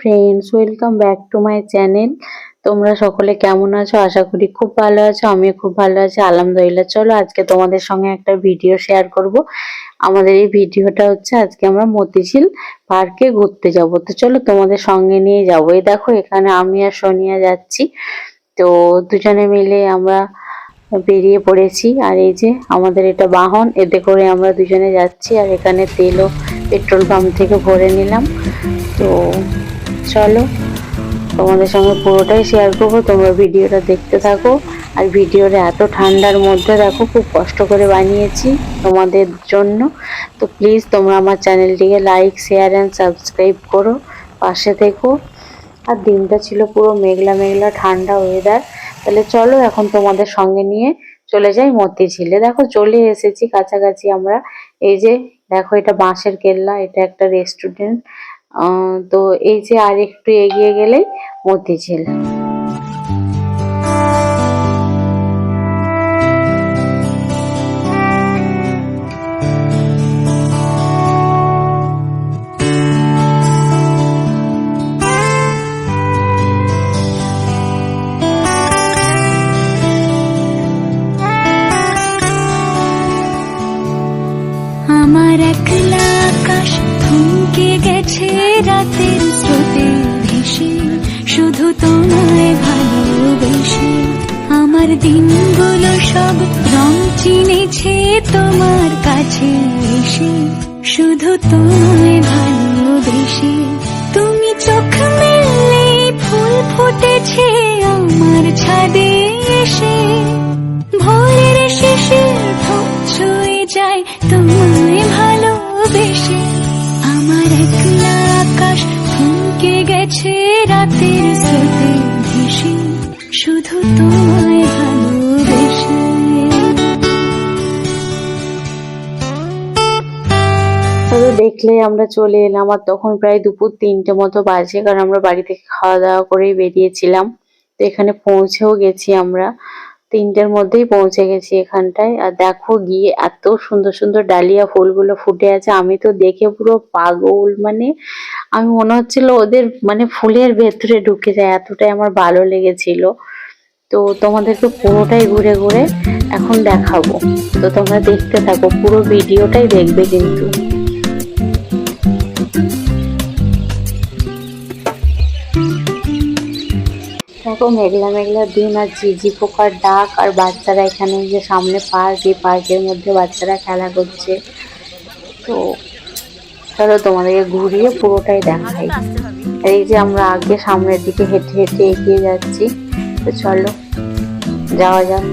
Friends welcome back to my channel তোমরা সকলে কেমন আছো? আশা করি খুব ভালো আছো, আমিও খুব ভালো আছি। আলহামদুলিল্লাহ, চলো আজকে তোমাদের সঙ্গে একটা ভিডিও শেয়ার করব। আমাদের এই ভিডিওটা হচ্ছে আজকে আমরা মতিঝিল পার্কে ঘুরতে যাব। তো চলো তোমাদের সঙ্গে নিয়ে যাব। এই দেখো, এখানে আমি আর সোনিয়া যাচ্ছি। তো দুজনে মিলে আমরা বেরিয়ে পড়েছি। আর এই যে আমাদের এটা বাহন, এতে করে আমরা দুজনে যাচ্ছি। আর এখানে তেলও পেট্রোল পাম্প থেকে ভরে নিলাম। তো চলো, তোমাদের সঙ্গে পুরোটাই শেয়ার করব। তোমরা ভিডিওটা দেখতে থাকো। আর ভিডিওটা এত ঠান্ডার মধ্যে দেখো, খুব কষ্ট করে বানিয়েছি তোমাদের জন্য। তো প্লিজ তোমরা আমার চ্যানেলটিকে লাইক শেয়ার অ্যান্ড সাবস্ক্রাইব করো, পাশে থেকো। আর দিনটা ছিল পুরো মেঘলা মেঘলা ঠান্ডা ওয়েদার তাহলে চলো এখন তোমাদের সঙ্গে নিয়ে চলে যাই মতিঝিলে দেখো চলে এসেছি কাছাকাছি আমরা। এই যে, দেখো এটা বাঁশের কেল্লা, এটা একটা রেস্টুরেন্ট তো এই যে আর একটু এগিয়ে গেলেই মতিঝিল। আমার দিনগুলো সব রং চিনেছে তোমার কাছে এসে। শুধু তোমায় ভালোবেসে। তুমি চোখ মেললে ফুল ফুটেছে আমার ছাদে এসে। ভোরের শেষে ছুঁয়ে যায় তোমায় ভালোবেসে। আমার একলা আকাশ থমকে গেছে দেখলে আমরা চলে এলাম আর তখন প্রায় দুপুর তিনটে মতো বাজে, কারণ আমরা বাড়ি থেকে খাওয়া দাওয়া করেই বেরিয়েছিলাম। তো এখানে পৌঁছেও গেছি আমরা। তিনটের মধ্যেই পৌঁছে গেছি এখানটায়। আর দেখো গিয়ে এত সুন্দর সুন্দর ডালিয়া ফুলগুলো ফুটে আছে। আমি তো দেখে পুরো পাগল মানে আমি মনে হচ্ছিল ওদের মানে ফুলের ভেতরে ঢুকে যায়, এতটাই আমার ভালো লেগেছিল। তো তোমাদেরকে পুরোটাই ঘুরে ঘুরে এখন দেখাবো। তো তোমরা দেখতে থাকো, পুরো ভিডিওটাই দেখবে কিন্তু। দেখো মেঘলা মেঘলা দিন আর ঝিঝি পোকার ডাক আর বাচ্চারা এখানে যে সামনে পার্ক, এই পার্কের মধ্যে বাচ্চারা খেলা করছে। তো চলো তোমাদেরকে ঘুরিয়ে পুরোটাই দেখাই। এই যে আমরা আগে সামনের দিকে হেঁটে হেঁটে এগিয়ে যাচ্ছি। তো চলো, যাওয়া যাক।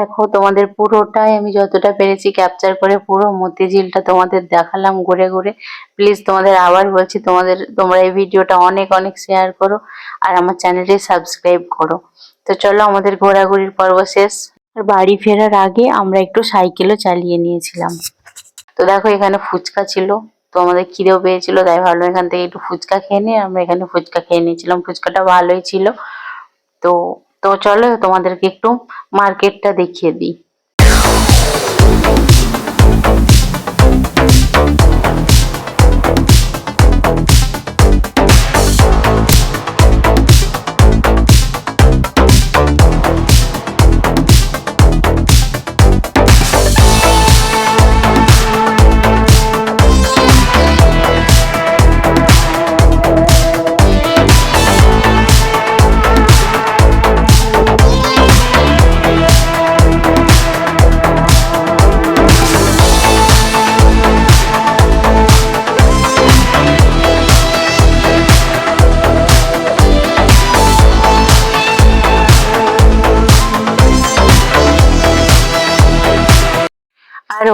দেখো, তোমাদের পুরোটাই আমি যতটা পেরেছি ক্যাপচার করে পুরো মতিঝিলটা তোমাদের দেখালাম ঘুরে ঘুরে। প্লিজ তোমাদের আবার বলছি, তোমাদের, তোমরা এই ভিডিওটা অনেক অনেক শেয়ার করো আর আমার চ্যানেলটি সাবস্ক্রাইব করো। তো চলো, আমাদের ঘোরাঘুরির পর্ব শেষ। আর বাড়ি ফেরার আগে আমরা একটু সাইকেলও চালিয়ে নিয়েছিলাম। তো দেখো, এখানে ফুচকা ছিল। তো আমাদের খিদেও পেয়েছিল, তাই ভাবলাম এখান থেকে একটু ফুচকা খেয়ে নিয়ে আমরা এখানে ফুচকা খেয়ে নিয়েছিলাম। ফুচকাটা ভালোই ছিল। তো তো চলো তোমাদেরকে একটু মার্কেটটা দেখিয়ে দিই।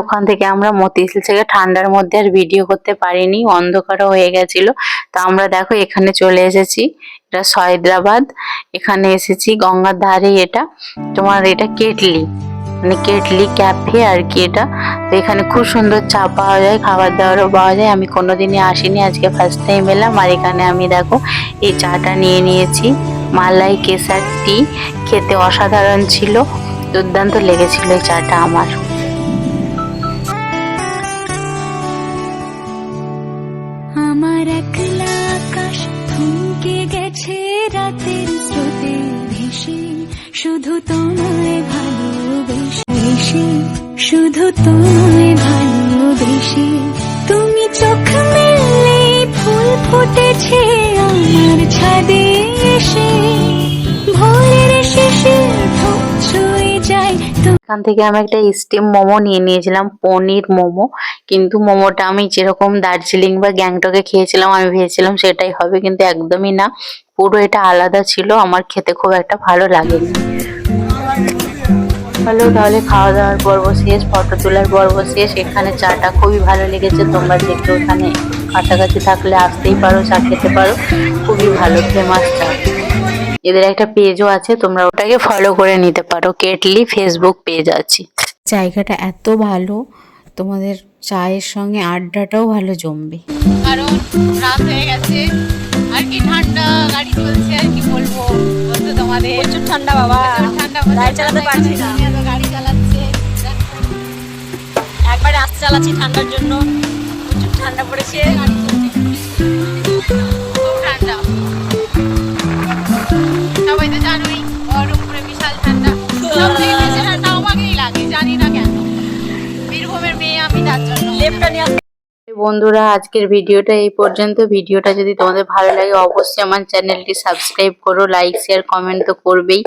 ওখান থেকে আমরা মতিঝিল থেকে ঠান্ডার মধ্যে আর ভিডিও করতে পারিনি, অন্ধকারও হয়ে গেছিল। তো আমরা দেখো এখানে চলে এসেছি, এটা সয়দ্রাবাদ এখানে এসেছি, গঙ্গার ধারে এটা। তোমার এটা কেটলি মানে কেটলি ক্যাফে আর কি এটা। তো এখানে খুব সুন্দর চা পাওয়া যায়, খাবার দাবারও পাওয়া যায়। আমি কোনোদিনই আসিনি, আজকে ফার্স্ট টাইম এলাম। আর এখানে আমি দেখো, এই চাটা নিয়ে নিয়েছি, মালাই কেসার টি খেতে অসাধারণ ছিল, দুর্দান্ত লেগেছিল এই চাটা আমার। শুধু তোমায় ভালোবেসে শুধু তোমায় ভালোবেসে, তুমি চোখ মেললে ফুল ফুটেছে আমার ছাদে এসে। ভোরের এখান থেকে আমি একটা স্টিম মোমো নিয়ে নিয়েছিলাম, পনির মোমো। কিন্তু মোমোটা আমি যেরকম দার্জিলিং বা গ্যাংটকে খেয়েছিলাম, আমি ভেবেছিলাম সেটাই হবে, কিন্তু একদমই না। পুরো এটা আলাদা ছিল, আমার খেতে খুব একটা ভালো লাগেনি। হলো তাহলে খাওয়া দাওয়ার পর্ব শেষ, ফটো তোলার পর্ব শেষ। এখানে চাটা খুবই ভালো লেগেছে, তোমরা যে ওখানে কাছাকাছি থাকলে আসতেই পারো, চা খেতে পারো। খুবই ভালো ফেমাস চা। এদের একটা পেজও আছে তোমরা ওটাকে ফলো করে নিতে পারো। কেটলি ফেসবুক পেজ আছে। জায়গাটা এত ভালো তোমাদের চায়ের সঙ্গে আড্ডাটাও ভালো জমবে। কারণ রাত হয়ে গেছে আর কি ঠান্ডা গাড়ি চলছে আর কি বলব? বলতো তোমাদের। প্রচুর ঠান্ডা বাবা। ঠান্ডা গাড়ি চালাতে পারছি না। গাড়ি চালাচ্ছে একবারে আস্তে চালাচ্ছি ঠান্ডার জন্য। প্রচুর ঠান্ডা পড়েছে। গাড়ি বন্ধুরা, আজকের ভিডিওটা এই পর্যন্ত। ভিডিওটা যদি তোমাদের ভালো লাগে, অবশ্যই আমার চ্যানেলটি সাবস্ক্রাইব করো লাইক শেয়ার কমেন্ট তো করবেই।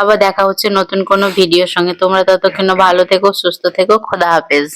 আবার দেখা হচ্ছে নতুন কোনো ভিডিওর সঙ্গে। তোমরা ততক্ষণ ভালো থেকো, সুস্থ থেকো, খোদা হাফেজ।